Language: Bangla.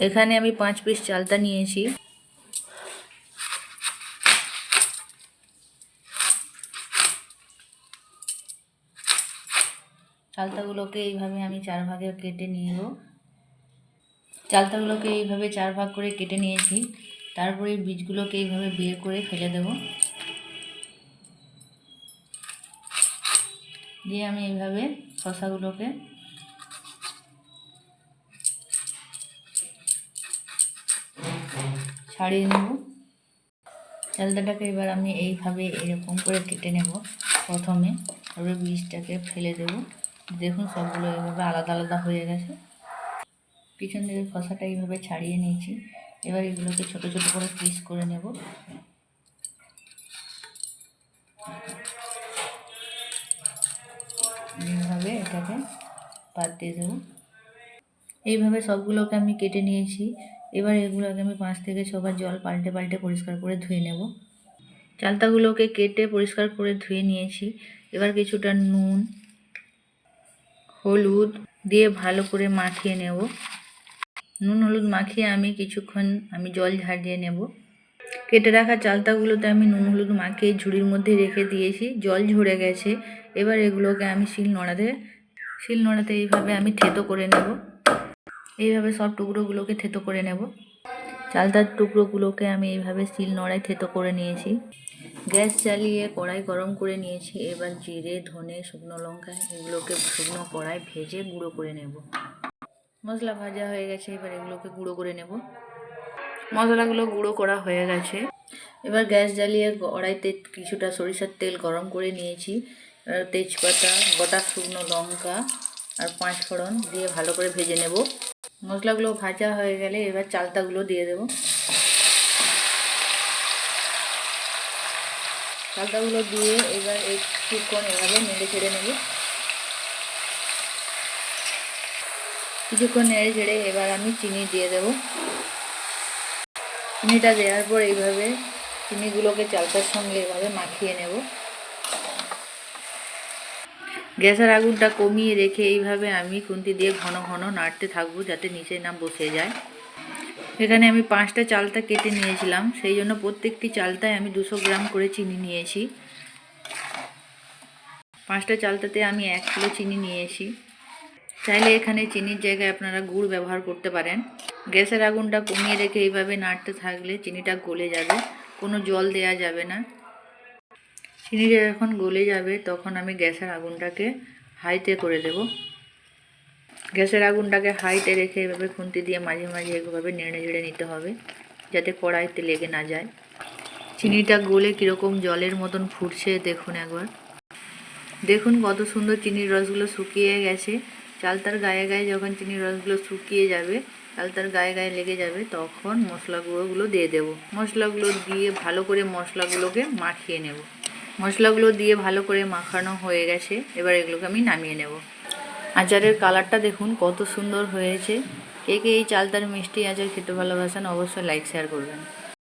এখানে আমি পাঁচ পিস চালতা নিয়েছি। চালতাগুলোকে এইভাবে আমি চার ভাগে কেটে নিয়ে চালতাগুলোকে এইভাবে চার ভাগ করে কেটে নিয়েছি। তারপরে বীজগুলোকে এইভাবে বের করে ফেলে দেব। দিয়ে আমি এইভাবে শশাগুলোকে ছাড়িয়ে নেব। চালদাটাকে এবার আমি এইভাবে এরকম করে কেটে নেব প্রথমে। তারপরে বীজটাকে ফেলে দেব। দেখুন সবগুলো এইভাবে আলাদা আলাদা হয়ে গেছে। পিছন দিকে খসাটা এইভাবে ছাড়িয়ে নিয়েছি। এবার এগুলোকে ছোট ছোট করে পিস করে নেব। এইভাবে এটাকে বাদ দিয়ে দেবো। এইভাবে সবগুলোকে আমি কেটে নিয়েছি। এবার এগুলোকে আমি পাঁচ থেকে ছবার জল পাল্টে পাল্টে পরিষ্কার করে ধুয়ে নেব। চালতাগুলোকে কেটে পরিষ্কার করে ধুয়ে নিয়েছি। এবার কিছুটা নুন, হলুদ দিয়ে ভালো করে মাখিয়ে নেব। নুন, হলুদ মাখিয়ে আমি কিছুক্ষণ আমি জল ঝাড়িয়ে নেব। কেটে রাখা চালতাগুলোতে আমি নুন, হলুদ মাখিয়ে ঝুড়ির মধ্যে রেখে দিয়েছি। জল ঝরে গেছে। এবার এগুলোকে আমি শিল নোড়াতে শিল নোড়াতে এইভাবে আমি থেতো করে নেব। এইভাবে সব টুকরোগুলোকে থেতো করে নেব। চালতার টুকরোগুলোকে আমি এইভাবে শিল নোড়ায় থেতো করে নিয়েছি। গ্যাস চালিয়ে কড়াই গরম করে নিয়েছি। এবার জিরে, ধনে, শুকনো লঙ্কা এগুলোকে শুকনো কড়াই ভেজে গুঁড়ো করে নেব। মশলা ভাজা হয়ে গেছে, এবার এগুলোকে গুঁড়ো করে নেব। মশলাগুলো গুঁড়ো করা হয়ে গেছে। এবার গ্যাস জ্বালিয়ে কড়াইতে কিছুটা সরিষার তেল গরম করে নিয়েছি। তেজপাতা, গোটা শুকনো লঙ্কা আর পাঁচ ফোড়ন দিয়ে ভালো করে ভেজে নেব। মশলাগুলো ভাজা হয়ে গেলে এবার চালতাগুলো দিয়ে দেব। চালতাগুলো দিয়ে এবার একটুক্ষণ এভাবে নেড়ে ছেড়ে নেব। কিছুক্ষণ নেড়ে ছেড়ে এবার আমি চিনি দিয়ে দেব। চিনিটা দেওয়ার পর এইভাবে চিনিগুলোকে চালতার সঙ্গে এভাবে মাখিয়ে নেব। গ্যাসের আগুনটা কমিয়ে রেখে এইভাবে আমি খুন্তি দিয়ে ঘন ঘন নাড়তে থাকব যাতে নিচে না বসে যায়। এখানে আমি পাঁচটা চালতা কেটে নিয়েছিলাম, সেই জন্য প্রত্যেকটি চালতায় আমি দুশো গ্রাম করে চিনি নিয়েছি। পাঁচটা চালতাতে আমি এক কিলো চিনি নিয়েছি। চাইলে এখানে চিনির জায়গায় আপনারা গুড় ব্যবহার করতে পারেন। গ্যাসের আগুনটা কমিয়ে রেখে এইভাবে নাড়তে থাকলে চিনিটা গলে যাবে, কোনো জল দেয়া যাবে না। চিনিটা যখন গলে যাবে, তখন আমি গ্যাসের আগুনটাকে হাইতে করে দেব। গ্যাসের আগুনটাকে হাইতে রেখে এভাবে খুন্তি দিয়ে মাঝে মাঝে এভাবে নেড়ে ঝেড়ে নিতে হবে, যাতে কড়াইতে লেগে না যায়। চিনিটা গলে কীরকম জলের মতন ফুটছে দেখুন একবার। দেখুন কত সুন্দর চিনির রসগুলো শুকিয়ে গেছে। চালতার গায়ে গায়ে যখন চিনির রসগুলো শুকিয়ে যাবে চালতার গায়ে গায়ে লেগে যাবে, তখন মশলা গুঁড়োগুলো দিয়ে দেব। মশলাগুলো দিয়ে ভালো করে মশলাগুলোকে মাখিয়ে নেব। মশলাগুলো দিয়ে ভালো করে মাখানো হয়ে গেছে, এবার এগুলোকে আমি নামিয়ে নেব। আচারের কালারটা দেখুন কত সুন্দর হয়েছে। কে কে এই চালতার মিষ্টি আচার খেতে ভালোবাসেন অবশ্যই লাইক শেয়ার করবেন।